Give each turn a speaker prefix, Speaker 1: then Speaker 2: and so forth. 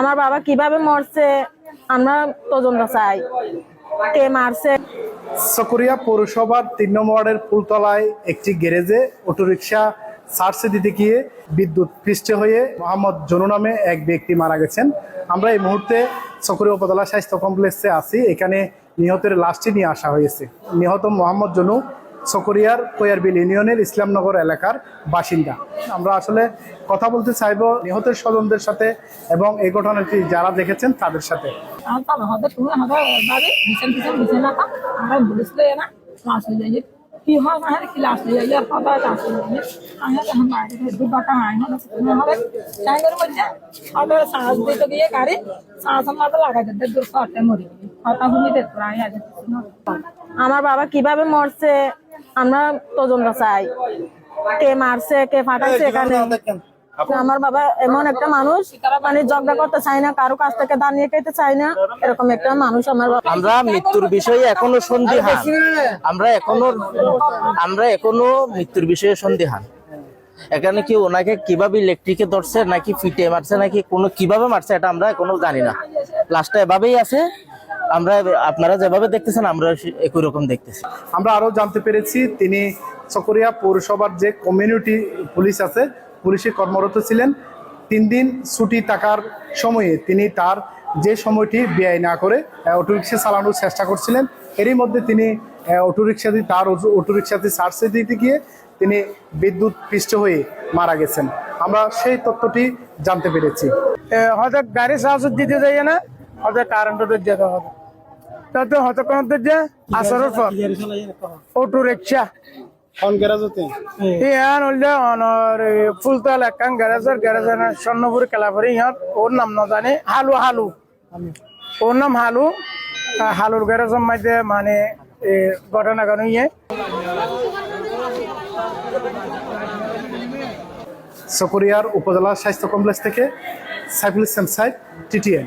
Speaker 1: আমার বাবা কীভাবে মরছে, আমরা তদন্ত চাই কে মারছে?
Speaker 2: সকরিয়া পৌরসভার তিন নম্বর ফুলতলায় একটি গ্যারেজে অটোরিকশা সার্চে দিতে গিয়ে বিদ্যুৎ পৃষ্ঠে হয়ে মোহাম্মদ জনু নামে এক ব্যক্তি মারা গেছেন। আমরা এই মুহূর্তে সকরিয়া উপজেলা স্বাস্থ্য কমপ্লেক্সে আছি। এখানে নিহতের লাশটি নিয়ে আসা হয়েছে। নিহত মোহাম্মদ জনু সকরিয়ার কোয়ারবিল ইউনিয়নের ইসলামনগর এলাকার বাসিন্দা। আমরা আসলে কথা বলতে চাইব নিহতের স্বজনদের সাথে এবং এই ঘটনাটি যারা দেখেছেন তাদের সাথে।
Speaker 3: গাড়ি
Speaker 1: আমার বাবা কীভাবে মরছে আমরা তদন্ত চাই। কে মারছে কে ফাটাইছে এখানে? আমার বাবা এমন একটা মানুষ মানে ঝগড়া করতে চাই না কারও কাছ থেকে দাঁড়িয়ে খেতে চায় না এরকম একটা মানুষ আমার বাবা।
Speaker 4: আমরা মৃত্যুর বিষয়ে এখনও সন্দিহান। আমরা এখনও আমরা এখনও মৃত্যুর বিষয়ে সন্দিহান। এখানে কি ওনাকে কীভাবে ইলেকট্রিকে ধরছে নাকি ফিটে মারছে নাকি কোনো কীভাবে মারছে এটা আমরা এখনও জানি না। লাশটা এভাবেই আছে আমরা আপনারা যেভাবে দেখতেছেন আমরা একই রকম দেখতেছি।
Speaker 2: আমরা আরও জানতে পেরেছি তিনি চকরিয়া পৌরসভার যে কমিউনিটি পুলিশ আছে পুলিশে কর্মরত ছিলেন। তিন দিন ছুটি থাকার সময়ে তিনি তার যে সময়টি ব্যয় না করে আহ, অটোরিকশা চালানোর চেষ্টা করছিলেন এরই মধ্যে তিনি আহ, অটোরিকশাতে তার অটো- অটোরিকশাতে সার্চে দিতে গিয়ে তিনি বিদ্যুৎ পৃষ্ঠ হয়ে মারা গেছেন। আমরা সেই তথ্যটি জানতে পেরেছি।
Speaker 5: হয়তো গাড়ি সাহস দিতে যাই না হয়তো কারেন্ট যেতে হবে। তাতে হয়তো যে আসরের পর অটো রিক্সা ইয়ান হলে অনর ফুলতল একান গ্যারেজের গ্যারেজের স্বর্ণপুর কেলাপুরি ইহত ওর নাম নজানে। হালু হালু। ওর নাম হালু। আহ, হালুর গ্যারেজের মধ্যে মানে এ, ঘটনা কেন ইয়ে।
Speaker 2: উপজেলা স্বাস্থ্য কমপ্লেক্স থেকে সাইফুল ইসলাম সাইদ টিটিএন